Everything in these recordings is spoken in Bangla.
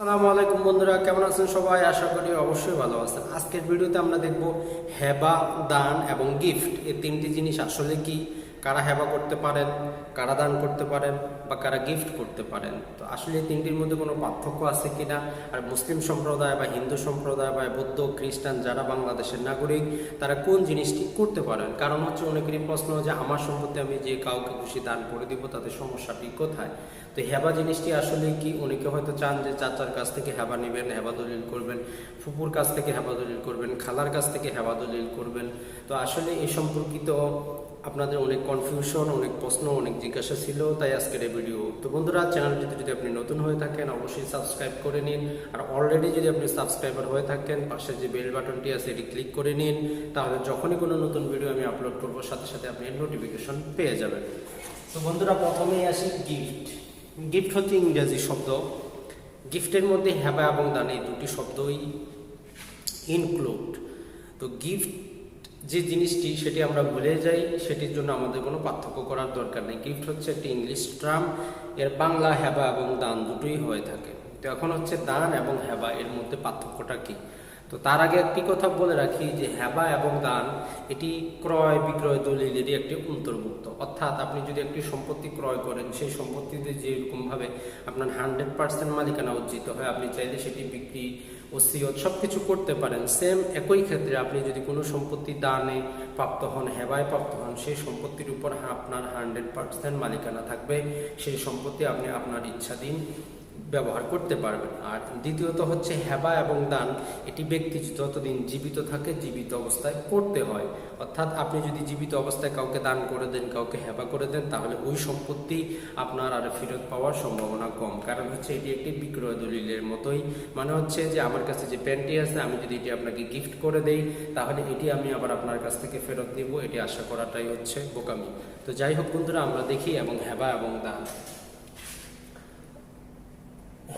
আসসালামু আলাইকুম বন্ধুরা, কেমন আছেন সবাই? আশা করি অবশ্যই ভালো আছেন। আজকের ভিডিওতে আমরা দেখব হেবা, দান এবং গিফট। এই তিনটি জিনিস আসলে কি? কারা হেবা করতে পারেন, কারা দান করতে পারেন বা কারা গিফট করতে পারেন। তো আসলে এই তিনটির মধ্যে কোনো পার্থক্য আছে কিনা? আর মুসলিম সম্প্রদায় বা হিন্দু সম্প্রদায় বা বৌদ্ধ, খ্রিস্টান যারা বাংলাদেশের নাগরিক, তারা কোন জিনিসটি করতে পারেন? কারণ হচ্ছে অনেকেরই প্রশ্ন যে আমার সম্পত্তি আমি যে কাউকে খুশি দান করে দিব, তাদের সমস্যাটি কোথায়? তো হেবা জিনিসটি আসলে কি? অনেকে হয়তো চান যে চাচার কাছ থেকে হেবা নেবেন, হেবা দলিল করবেন, ফুপুর কাছ থেকে হেবা দলিল করবেন, খালার কাছ থেকে হেবা দলিল করবেন। তো আসলে এই সম্পর্কিত আপনাদের অনেক কনফিউশন অনেক প্রশ্ন, অনেক জিজ্ঞাসা ছিল, তাই আজকের এই ভিডিও তো বন্ধুরা চ্যানেলটিতে যদি আপনি নতুন হয়ে থাকেন, অবশ্যই সাবস্ক্রাইব করে নিন। আর অলরেডি যদি আপনি সাবস্ক্রাইবার হয়ে থাকেন, পাশে যে বেল বাটনটি আছে, এটি ক্লিক করে নিন। তাহলে যখনই কোনো নতুন ভিডিও আমি আপলোড করব, সাথে সাথে আপনি নোটিফিকেশন পেয়ে যাবেন। তো বন্ধুরা, প্রথমেই আসি গিফট গিফট হচ্ছে ইংরেজি শব্দ। গিফটের মধ্যে হেবা এবং দান এই দুটি শব্দই ইনক্লুড তো গিফট যে জিনিসটি সেটি আমরা ভুলে যাই, সেটির জন্য আমাদের কোনো পার্থক্য করার দরকার নেই। গিফট হচ্ছে একটি ইংলিশ ট্রাম এর বাংলা হেবা এবং দান দুটোই হয়ে থাকে। তো এখন হচ্ছে দান এবং হেবা এর মধ্যে পার্থক্যটা কি? তো তার আগে একটি কথা বলে রাখি যে হেবা এবং দান, এটি ক্রয় বিক্রয় দলিলেরই একটি অন্তর্ভুক্ত। অর্থাৎ আপনি যদি একটি সম্পত্তি ক্রয় করেন, সেই সম্পত্তিতে যেরকমভাবে আপনার হান্ড্রেড পার্সেন্ট মালিকানা অর্জিত হয়, আপনি চাইলে সেটি বিক্রি, ওসিয়ত সব কিছু করতে পারেন। সেম একই ক্ষেত্রে আপনি যদি কোনো সম্পত্তি দানে প্রাপ্ত হন হেবায় প্রাপ্ত হন, সেই সম্পত্তির উপর আপনার হান্ড্রেড পার্সেন্ট মালিকানা থাকবে। সেই সম্পত্তি আপনি আপনার ইচ্ছাধীন ব্যবহার করতে পারবেন। আর দ্বিতীয়ত হচ্ছে হেবা এবং দান। এটি ব্যক্তি যতদিন জীবিত থাকে, জীবিত অবস্থায় করতে হয়। অর্থাৎ আপনি যদি জীবিত অবস্থায় কাউকে দান করে দেন, কাউকে হেবা করে দেন, তাহলে ওই সম্পত্তি আপনার আর ফেরত পাওয়ার সম্ভাবনা কম। কারণ হচ্ছে এটি একটি বিক্রয় দলিলের মতোই। মানে হচ্ছে যে আমার কাছে যে প্যান্টটি আছে, আমি যদি এটি আপনাকে গিফট করে দেই, তাহলে এটি আমি আবার আপনার কাছ থেকে ফেরত দিব এটি আশা করাটাই হচ্ছে বোকামি। তো যাই হোক বন্ধুরা, আমরা দেখি এবং হেবা এবং দান।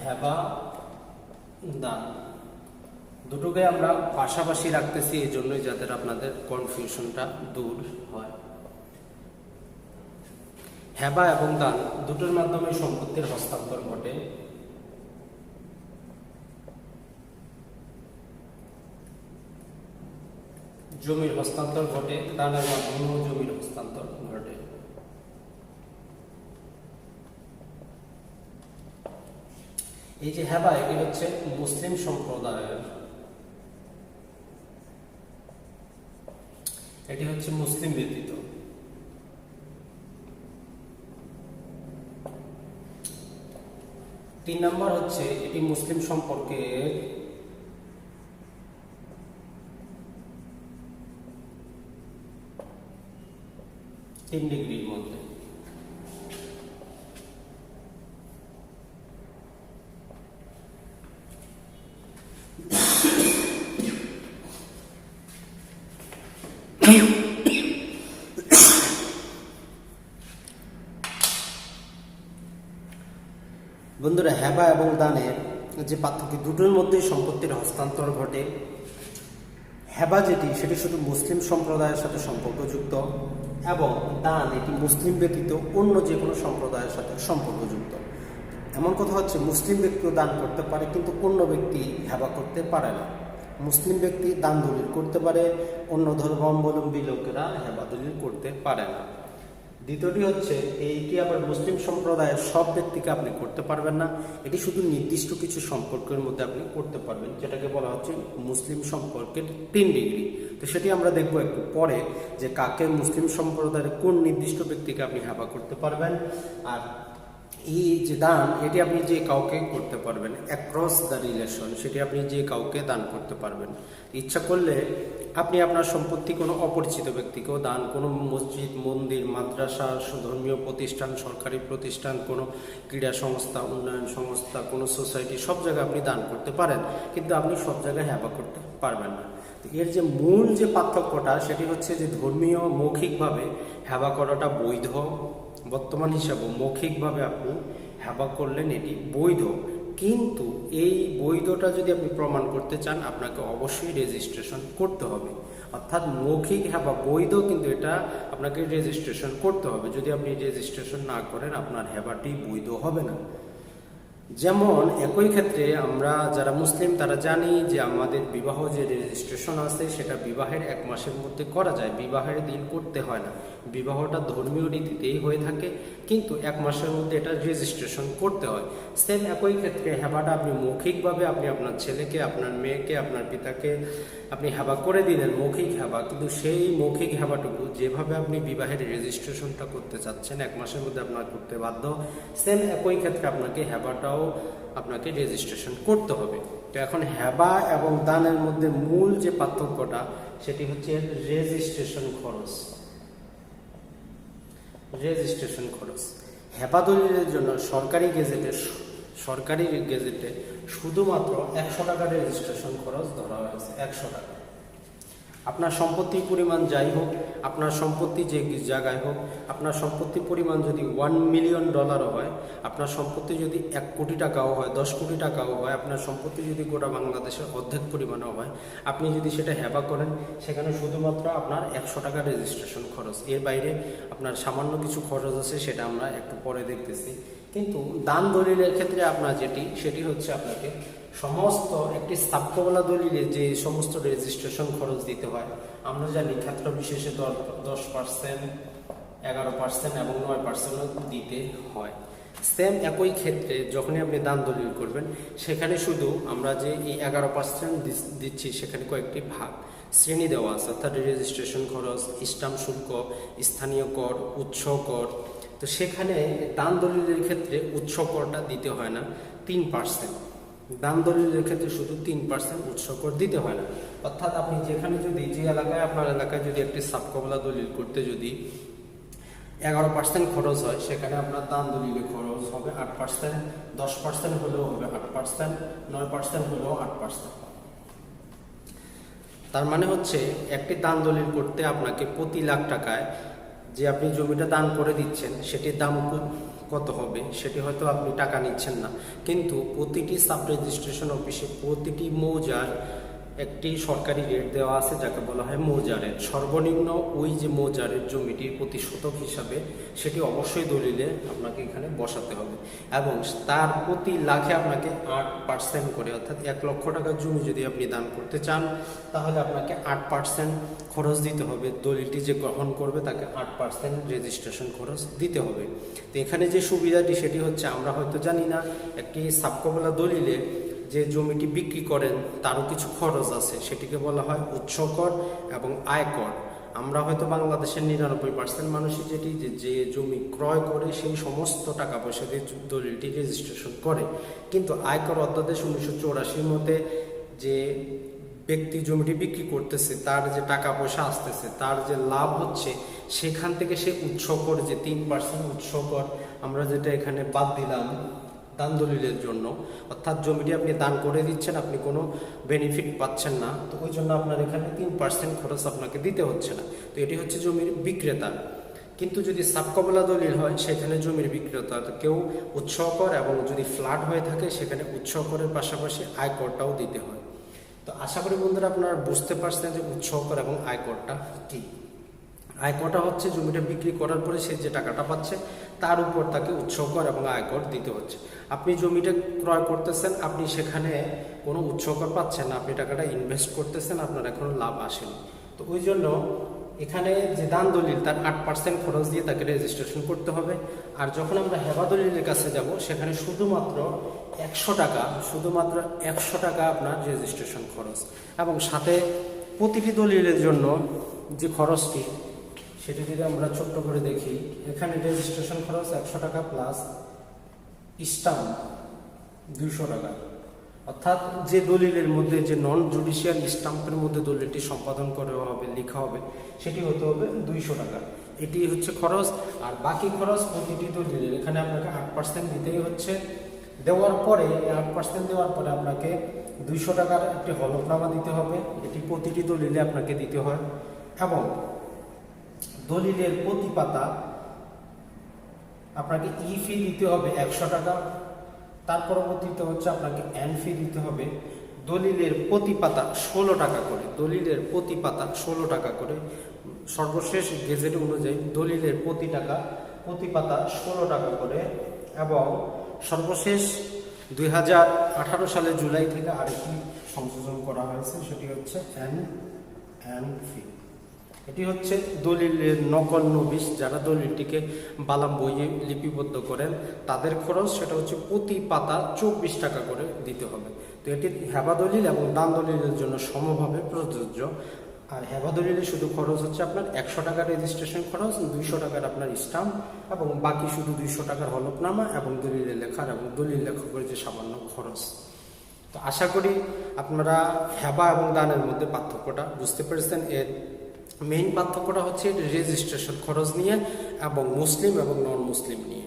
হেবা দান দুটোকে আমরা পাশাপাশি রাখতেছি এই জন্যই যাতে আপনাদের কনফিউশনটা দূর হয়। হেবা এবং দান দুটোর মাধ্যমে সম্পত্তির হস্তান্তর ঘটে। জমির হস্তান্তর ঘটে, দানের মাধ্যমেও জমির হস্তান্তর ঘটে। এই যে হেবা, এটি হচ্ছে মুসলিম সম্প্রদায়ের। এটি হচ্ছে মুসলিম ব্যতীত। তিন নম্বর হচ্ছে, এটি মুসলিম সম্পর্কে তিন ডিগ্রির মধ্যে বন্ধুরা হেবা এবং দানের যে পার্থক্য, দুটোর মধ্যে সম্পত্তির হস্তান্তর ঘটে। হেবা যেটি, সেটি শুধু মুসলিম সম্প্রদায়ের সাথে সম্পর্কযুক্ত এবং দান এটি মুসলিম ব্যতীত অন্য যে কোনো সম্প্রদায়ের সাথে সম্পর্কযুক্ত। এমন কথা হচ্ছে, মুসলিম ব্যক্তিও দান করতে পারে, কিন্তু অন্য ব্যক্তি হেবা করতে পারে না। মুসলিম ব্যক্তি দান দলিল করতে পারে, অন্য ধর্মাবলম্বী লোকেরা হেবা দলিল করতে পারে না। দ্বিতীয়টি হচ্ছে এইটি আবার মুসলিম সম্প্রদায়ের সব ব্যক্তিকে আপনি করতে পারবেন না? এটি শুধু নির্দিষ্ট কিছু সম্পর্কের মধ্যে আপনি করতে পারবেন, যেটাকে বলা হচ্ছে মুসলিম সম্পর্কের তিন ডিগ্রি। তো সেটি আমরা দেখব একটু পরে যে কাকে মুসলিম সম্প্রদায়ের কোন নির্দিষ্ট ব্যক্তিকে আপনি হাবা করতে পারবেন। আর এই যে দান, এটি আপনি যে কাউকে করতে পারবেন অ্যাক্রস দ্য রিলেশন সেটি আপনি যে কাউকে দান করতে পারবেন। ইচ্ছা করলে আপনি আপনার সম্পত্তি কোনো অপরিচিত ব্যক্তিকেও দান, কোনো মসজিদ, মন্দির, মাদ্রাসা, ধর্মীয় প্রতিষ্ঠান, সরকারি প্রতিষ্ঠান, কোনো ক্রীড়া সংস্থা, উন্নয়ন সংস্থা, কোনো সোসাইটি, সব জায়গায় আপনি দান করতে পারেন, কিন্তু আপনি সব জায়গায় হ্যাবা করতে পারবেন না। এর যে মূল যে পার্থক্যটা, সেটি হচ্ছে যে ধর্মীয় মৌখিকভাবে হ্যাবা করাটা বৈধ। বর্তমান হিসাবে মৌখিকভাবে আপনি হ্যাবা করলেন, এটি বৈধ। কিন্তু এই বৈধটা যদি আপনি প্রমাণ করতে চান, আপনাকে অবশ্যই রেজিস্ট্রেশন করতে হবে। অর্থাৎ মৌখিক হ্যাঁ বা বৈধ কিন্তু এটা আপনাকে রেজিস্ট্রেশন করতে হবে। যদি আপনি রেজিস্ট্রেশন না করেন, আপনার হেবাটি বৈধ হবে না। যেমন, একই ক্ষেত্রে আমরা যারা মুসলিম, তারা জানি যে আমাদের বিবাহ যে রেজিস্ট্রেশন আছে, সেটা বিবাহের এক মাসের মধ্যে করা যায়। বিবাহের দিন করতে হয় না। বিবাহটা ধর্মীয় রীতিতেই হয়ে থাকে, কিন্তু এক মাসের মধ্যে এটা রেজিস্ট্রেশন করতে হয়। সেম একই ক্ষেত্রে হেবাটা আপনি মৌখিকভাবে আপনি আপনার ছেলেকে, আপনার মেয়েকে, আপনার পিতাকে আপনি হেবা করে দিলেন, মৌখিক হেবা, কিন্তু সেই মৌখিক হেবাটুকু যেভাবে আপনি বিবাহের রেজিস্ট্রেশনটা করতে চাচ্ছেন, এক মাসের মধ্যে আপনার করতে বাধ্য সেম একই ক্ষেত্রে আপনাকে হেবাটাও আপনাকে রেজিস্ট্রেশন করতে হবে। তো এখন হেবা এবং দানের মধ্যে মূল যে পার্থক্যটা, সেটি হচ্ছে রেজিস্ট্রেশন খরচ। রেজিস্ট্রেশন খরচ। হেবা জন্য সরকারি গেজেটে সরকারি গেজেটে শুধুমাত্র একশো টাকা রেজিস্ট্রেশন খরচ ধরা হয়েছে, একশো টাকা। আপনার সম্পত্তির পরিমাণ যাই হোক, আপনার সম্পত্তি যে জায়গায় হোক, আপনার সম্পত্তির পরিমাণ যদি ওয়ান মিলিয়ন ডলারও হয়, আপনার সম্পত্তি যদি এক কোটি টাকাও হয়, দশ কোটি টাকাও হয়, আপনার সম্পত্তি যদি গোটা বাংলাদেশের অর্ধেক পরিমাণও হয়, আপনি যদি সেটা হেবা করেন, সেখানে শুধুমাত্র আপনার একশো টাকা রেজিস্ট্রেশন খরচ। এর বাইরে আপনার সামান্য কিছু খরচ আছে, সেটা আমরা একটু পরে দেখতেছি। কিন্তু দান দলিলের ক্ষেত্রে আপনার যেটি, সেটি হচ্ছে আপনাকে সমস্ত একটি স্থাপকবলা দলিলে যে সমস্ত রেজিস্ট্রেশন খরচ দিতে হয়, আমরা জানি ক্ষেত্র বিশেষে দশ পার্সেন্ট এগারো পার্সেন্ট এবং নয় পার্সেন্টও দিতে হয়। সেম একই ক্ষেত্রে যখনই আপনি দান দলিল করবেন, সেখানে শুধু আমরা যে এই এগারো পার্সেন্ট দিচ্ছি, সেখানে কয়েকটি ভাগ শ্রেণি দেওয়া আছে। অর্থাৎ রেজিস্ট্রেশন খরচ, স্টাম্প শুল্ক, স্থানীয় কর, উৎস কর। তো সেখানে দান দলিলের ক্ষেত্রে উৎস করটা দিতে হয় না, তিন পার্সেন্ট দান দলিলের ক্ষেত্রে শুধু তিন পার্সেন্ট উৎস কর দিতে হয় না। অর্থাৎ আপনি যেখানে যদি যে এলাকায়, আপনার এলাকায় যদি একটি সাবকমলা দলিল করতে যদি এগারো পার্সেন্ট খরচ হয়, সেখানে আপনার দান দলিলে খরচ হবে আট পার্সেন্ট দশ পার্সেন্ট হলেও হবে আট পার্সেন্ট নয় পার্সেন্ট হলেও আট পার্সেন্ট তার মানে হচ্ছে, একটি দান দলিল করতে আপনাকে প্রতি লাখ টাকায় যে আপনি জমিটা দান করে দিচ্ছেন, সেটির দাম কত হবে? সেটি হয়তো আপনি টাকা নিচ্ছেন না। কিন্তু প্রতিটি সাব রেজিস্ট্রেশন অফিসে প্রতিটি মৌজার একটি সরকারি রেট দেওয়া আছে, যাকে বলা হয় মৌজারের সর্বনিম্ন ওই যে মৌজারের জমিটির প্রতি শতক হিসাবে সেটি অবশ্যই দলিলে আপনাকে এখানে বসাতে হবে। এবং তার প্রতি লাখে আপনাকে আট পার্সেন্ট করে, অর্থাৎ এক লক্ষ টাকার জমি যদি আপনি দান করতে চান, তাহলে আপনাকে আট পার্সেন্ট খরচ দিতে হবে। দলিলটি যে গ্রহণ করবে, তাকে আট পার্সেন্ট রেজিস্ট্রেশন খরচ দিতে হবে। তো এখানে যে সুবিধাটি, সেটি হচ্ছে আমরা হয়তো জানি না, একটি সাবকবলা দলিলে যে জমিটি বিক্রি করেন, তারও কিছু খরচ আছে। সেটিকে বলা হয় উৎস কর এবং আয়কর আমরা হয়তো বাংলাদেশের নিরানব্বই পার্সেন্ট মানুষই যেটি, যে জমি ক্রয় করে সেই সমস্ত টাকা পয়সা দিয়ে দলিলটি রেজিস্ট্রেশন করে। কিন্তু আয়কর অধ্যাদেশ উনিশশো চৌরাশির মধ্যে যে ব্যক্তি জমিটি বিক্রি করতেছে, তার যে টাকা পয়সা আসতেছে, তার যে লাভ হচ্ছে, সেখান থেকে সে উৎস কর যে তিন পার্সেন্ট উৎস কর। আমরা যেটা এখানে বাদ দিলাম দান দলিলের জন্য। অর্থাৎ জমিটি আপনি দান করে দিচ্ছেন, আপনি কোনো বেনিফিট পাচ্ছেন না। তো ওই জন্য আপনার এখানে তিন পার্সেন্ট খরচ আপনাকে দিতে হচ্ছে না। তো এটি হচ্ছে জমির বিক্রেতা। কিন্তু যদি সাবকবলা দলিল হয়, সেখানে জমির বিক্রেতা কেউ উৎস কর এবং যদি ফ্ল্যাট হয়ে থাকে, সেখানে উৎস করের পাশাপাশি আয়করটাও দিতে হয়। তো আশা করি বন্ধুরা আপনারা বুঝতে পারছেন যে উৎস কর এবং আয়করটা কী। আয়করটা হচ্ছে জমিটা বিক্রি করার পরে সে যে টাকাটা পাচ্ছে তার উপর তাকে উৎসকর এবং আয়কর দিতে হচ্ছে। আপনি জমিটা ক্রয় করতেছেন, আপনি সেখানে কোনো উৎসকর পাচ্ছেন না, আপনি টাকাটা ইনভেস্ট করতেছেন, আপনার এখনও লাভ আসেনি। তো ওই জন্য এখানে যে দান দলিল, তার আট পার্সেন্ট খরচ দিয়ে তাকে রেজিস্ট্রেশন করতে হবে। আর যখন আমরা হেবা দলিলের কাছে যাব, সেখানে শুধুমাত্র একশো টাকা, শুধুমাত্র একশো টাকা আপনার রেজিস্ট্রেশন খরচ। এবং সাথে প্রতিটি দলিলের জন্য যে খরচটি সেটি যদি আমরা ছোট্ট করে দেখি, এখানে রেজিস্ট্রেশন খরচ একশো টাকা প্লাস স্টাম্প দুইশো টাকা। অর্থাৎ যে দলিলের মধ্যে, যে নন জুডিশিয়াল স্টাম্পের মধ্যে দলিলটি সম্পাদন করা হবে, লেখা হবে, সেটি হতে হবে দুইশো টাকা। এটি হচ্ছে খরচ, আর বাকি খরচ প্রতিটি দলিলের। এখানে আপনাকে আট পার্সেন্ট দিতেই হচ্ছে। দেওয়ার পরে আট পার্সেন্ট দেওয়ার পরে আপনাকে দুইশো টাকার একটি হলফনামা দিতে হবে। এটি প্রতিটি দলিলে আপনাকে দিতে হয়। এবং দলিলের প্রতি পাতা আপনাকে ই ফি দিতে হবে একশো টাকা, তার পরবর্তীতে হচ্ছে আপনাকে এন ফি দিতে হবে। দলিলের প্রতি পাতা ষোলো টাকা করে, দলিলের প্রতি পাতা ষোলো টাকা করে। সর্বশেষ গেজেট অনুযায়ী দলিলের প্রতি টাকা প্রতি পাতা ষোলো টাকা করে এবং সর্বশেষ দুই হাজার আঠারো সালে জুলাই থেকে আরেকটি সংযোজন করা হয়েছে, সেটি হচ্ছে এন অ্যান্ড ফি এটি হচ্ছে দলিলের নকল নবিশ যারা দলিলটিকে বালাম বইয়ে লিপিবদ্ধ করেন, তাদের খরচ সেটা হচ্ছে প্রতি পাতা চব্বিশ টাকা করে দিতে হবে। তো এটি হেবা দলিল এবং দান দলিলের জন্য সমভাবে প্রযোজ্য। আর হেবা দলিলে শুধু খরচ হচ্ছে আপনার একশো টাকার রেজিস্ট্রেশন খরচ, দুইশো টাকার আপনার স্টাম্প এবং বাকি শুধু দুইশো টাকার হলফনামা এবং দলিলের লেখার এবং দলিল লেখকের যে সামান্য খরচ। তো আশা করি আপনারা হেবা এবং দানের মধ্যে পার্থক্যটা বুঝতে পেরেছেন। এর মেইন পার্থক্যটা হচ্ছে রেজিস্ট্রেশন খরচ নিয়ে এবং মুসলিম এবং নন মুসলিম নিয়ে।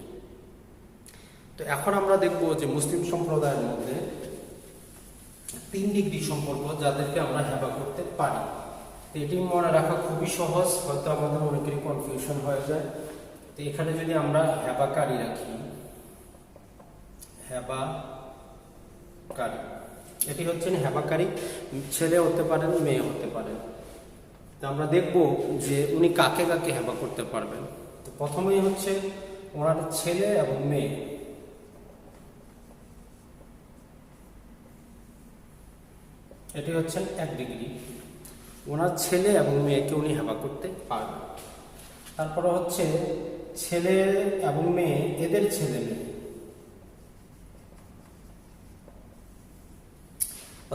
তো এখন আমরা দেখব যে মুসলিম সম্প্রদায়ের মধ্যে তিন ডিগ্রি সম্পর্ক যাদেরকে আমরা হেবা করতে পারি। এটি মনে রাখা খুবই সহজ, হয়তো আমাদের অনেকেরই কনফিউশন হয়ে যায়। তো এখানে যদি আমরা হেবাকারী রাখি হেবা কারি এটি হচ্ছেন হেবাকারী, ছেলে হতে পারেন, মেয়ে হতে পারেন। তো আমরা দেখব যে উনি কাকে কাকে হেবা করতে পারবেন। তো প্রথমেই হচ্ছে ওনার ছেলে এবং মেয়ে। এটি হচ্ছেন এক ডিগ্রি। ওনার ছেলে এবং মেয়েকে উনি হেবা করতে পারবেন। তারপরে হচ্ছে ছেলে এবং মেয়ে, এদের ছেলে মেয়ে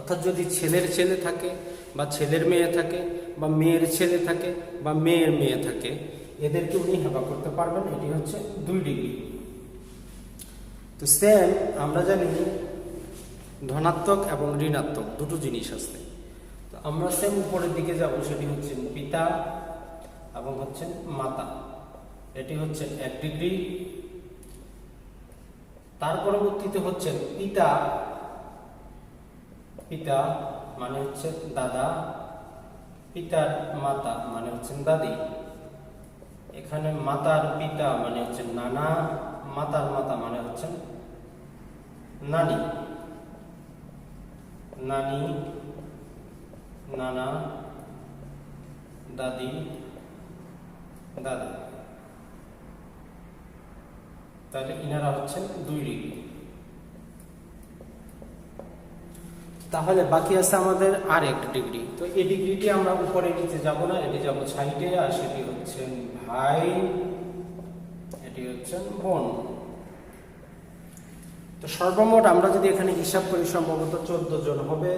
অর্থাৎ যদি ছেলের ছেলে থাকে বা ছেলের মেয়ে থাকে বা মেয়ের ছেলে থাকে বা মেয়ের মেয়ে থাকে, এদেরকে উনি হেবা করতে পারবেন, এটি হচ্ছে দুই ডিগ্রি। তো সেম আমরা জানি ধনাত্মক এবং ঋণাত্মক, দুটো জিনিস আছে। তো আমরা সেম উপরের দিকে যাব, সেটি হচ্ছে পিতা এবং হচ্ছে মাতা। এটি হচ্ছে এক ডিগ্রি। তার পরবর্তীতে হচ্ছে পিতা পিতা মানে হচ্ছে দাদা, পিতার মাতা মানে হচ্ছেন দাদি। এখানে মাতার পিতা মানে হচ্ছে নানা, মাতার মাতা মানে হচ্ছেন নানি। নানি, নানা, দাদি, দাদা। তাহলে ইনারা হচ্ছেন দুই ডিগ্রি তাহলে বাকি আছে আমাদের আর একটা ডিগ্রি তো এই ডিগ্রিটি আমরা উপরে নিচে যাব না, এটি যাব সাইডে আর সেটি হচ্ছে ভাই, এটি হচ্ছে বোন। তো সর্বমোট আমরা যদি এখানে হিসাব করি, সম্ভবত চোদ্দ জন হবে।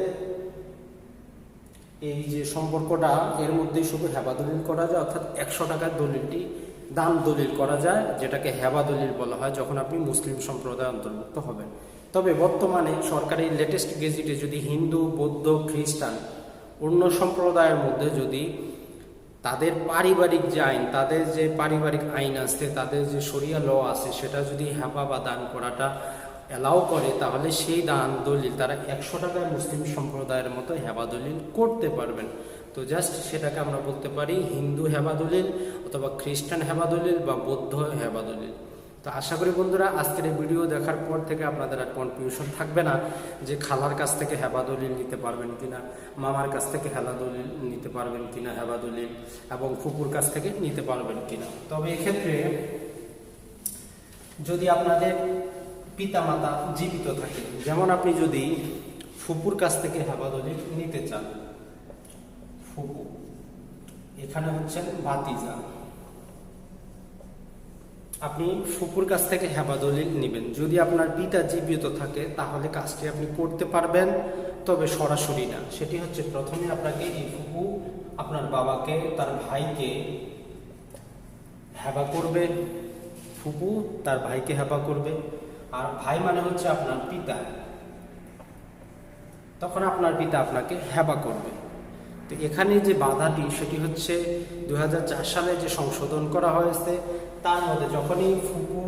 এই যে সম্পর্কটা, এর মধ্যেই শুধু হেবা দলিল করা যায়, অর্থাৎ একশো টাকার দলিলটি দাম দলিল করা যায়, যেটাকে হেবা দলিল বলা হয়, যখন আপনি মুসলিম সম্প্রদায় অন্তর্ভুক্ত হবেন। তবে বর্তমানে সরকারি লেটেস্ট গেজেটে যদি হিন্দু, বৌদ্ধ, খ্রিস্টান অন্য সম্প্রদায়ের মধ্যে যদি তাদের পারিবারিক যে আইন, তাদের যে পারিবারিক আইন আছে, তাদের যে সরিয়া ল আছে, সেটা যদি হ্যাপা বা দান করাটা অ্যালাউ করে, তাহলে সেই দান দলিল তারা একশো টাকায় মুসলিম সম্প্রদায়ের মতো হেবা দলিল করতে পারবেন। তো জাস্ট সেটাকে আমরা বলতে পারি হিন্দু হেবা দলিল অথবা খ্রিস্টান হেবা দলিল বা বৌদ্ধ হেবা দলিল। তো আশা করি বন্ধুরা, আজকের এই ভিডিও দেখার পর থেকে আপনাদের আর কনফিউশন থাকবে না যে খালার কাছ থেকে হেবা দলিল নিতে পারবেন কিনা, মামার কাছ থেকে হেলা দলিল নিতে পারবেন কিনা হেবা দলিল এবং ফুপুর কাছ থেকে নিতে পারবেন কিনা। তবে এক্ষেত্রে যদি আপনাদের পিতামাতা জীবিত থাকে, যেমন আপনি যদি ফুপুর কাছ থেকে হেবা দলিল নিতে চান, ফুপু, এখানে হচ্ছেন ভাতিজা। আপনি ফুপুর কাছ থেকে হেবা দলিল নেবেন। যদি আপনার পিতা জীবিত থাকে, তাহলে কাজটি আপনি করতে পারবেন, তবে সরাসরি না। সেটি হচ্ছে প্রথমে আপনাকে এই ফুপু আপনার বাবাকে, তার ভাইকে হেবা করবে। ফুপু তার ভাইকে হেবা করবে। আর ভাই মানে হচ্ছে আপনার পিতা। তখন আপনার পিতা আপনাকে হেবা করবে। তো এখানে যে বাধাটি, সেটি হচ্ছে দু হাজার চার সালে যে সংশোধন করা হয়েছে তার মধ্যে যখনই ফুপু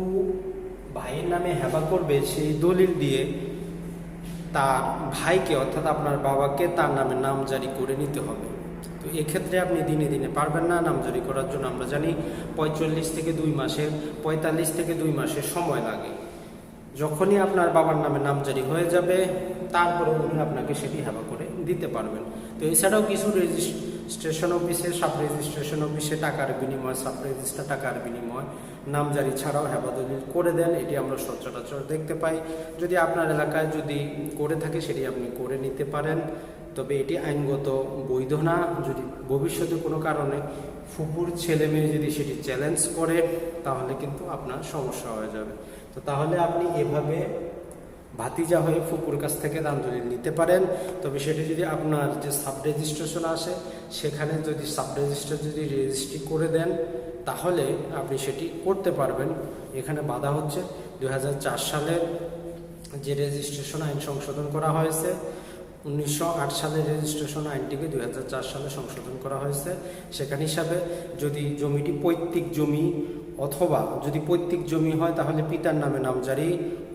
ভাইয়ের নামে হেবা করবে সেই দলিল দিয়ে তার ভাইকে, অর্থাৎ আপনার বাবাকে তার নামে নাম জারি করে নিতে হবে। তো এক্ষেত্রে আপনি দিনে দিনে পারবেন না নাম জারি করার জন্য। আমরা জানি পঁয়তাল্লিশ থেকে দুই মাসের পঁয়তাল্লিশ থেকে দুই মাসের সময় লাগে। যখনই আপনার বাবার নামে নামজারি হয়ে যাবে তারপরে উনি আপনাকে সেটি হেবা করে দিতে পারবেন। তো এছাড়াও কিছু রেজিস্ট স্টেশন অফিসে সাব রেজিস্ট্রেশন অফিসে টাকার বিনিময় সাব রেজিস্টার টাকার বিনিময় নামজারি ছাড়াও হেবাদলিল করে দেন, এটি আমরা সচরাচর দেখতে পাই। যদি আপনার এলাকায় যদি করে থাকে, সেটি আপনি করে নিতে পারেন। তবে এটি আইনগত বৈধ না। যদি ভবিষ্যতে কোনো কারণে ফুপুর ছেলে মেয়ে যদি সেটি চ্যালেঞ্জ করে, তাহলে কিন্তু আপনার সমস্যা হয়ে যাবে। তো তাহলে আপনি এভাবে ভাতিজা হয়ে ফুকুর কাছ থেকে দান দলিল নিতে পারেন। তবে সেটি যদি আপনার যে সাব রেজিস্ট্রেশন আসে, সেখানে যদি সাব রেজিস্টার যদি রেজিস্ট্রি করে দেন, তাহলে আপনি সেটি করতে পারবেন। এখানে বাধা হচ্ছে। দু হাজার চার সালের যে রেজিস্ট্রেশন আইন সংশোধন করা হয়েছে, উনিশশো আট সালের রেজিস্ট্রেশন আইনটিকে দু হাজার চার সালে সংশোধন করা হয়েছে। সেখানে হিসাবে যদি জমিটি পৈতৃক জমি অথবা যদি পৈতৃক জমি হয়, তাহলে পিতার নামে নামজারি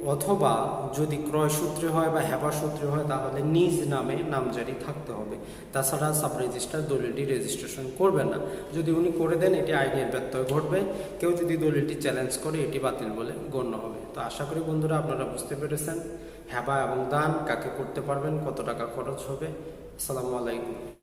অথবা যদি ক্রয় সূত্রে হয় বা হেবা সূত্রে হয়, তাহলে নিজ নামে নামজারি থাকতে হবে। তাছাড়া সাব রেজিস্টার দলিলটি রেজিস্ট্রেশন করবেন না। যদি উনি করে দেন, এটি আইনের ব্যত্যয় ঘটবে। কেউ যদি দলিলটি চ্যালেঞ্জ করে, এটি বাতিল বলে গণ্য হবে। তো আশা করি বন্ধুরা আপনারা বুঝতে পেরেছেন হেবা এবং দান কাকে করতে পারবেন, কত টাকা খরচ হবে। আসসালামু আলাইকুম।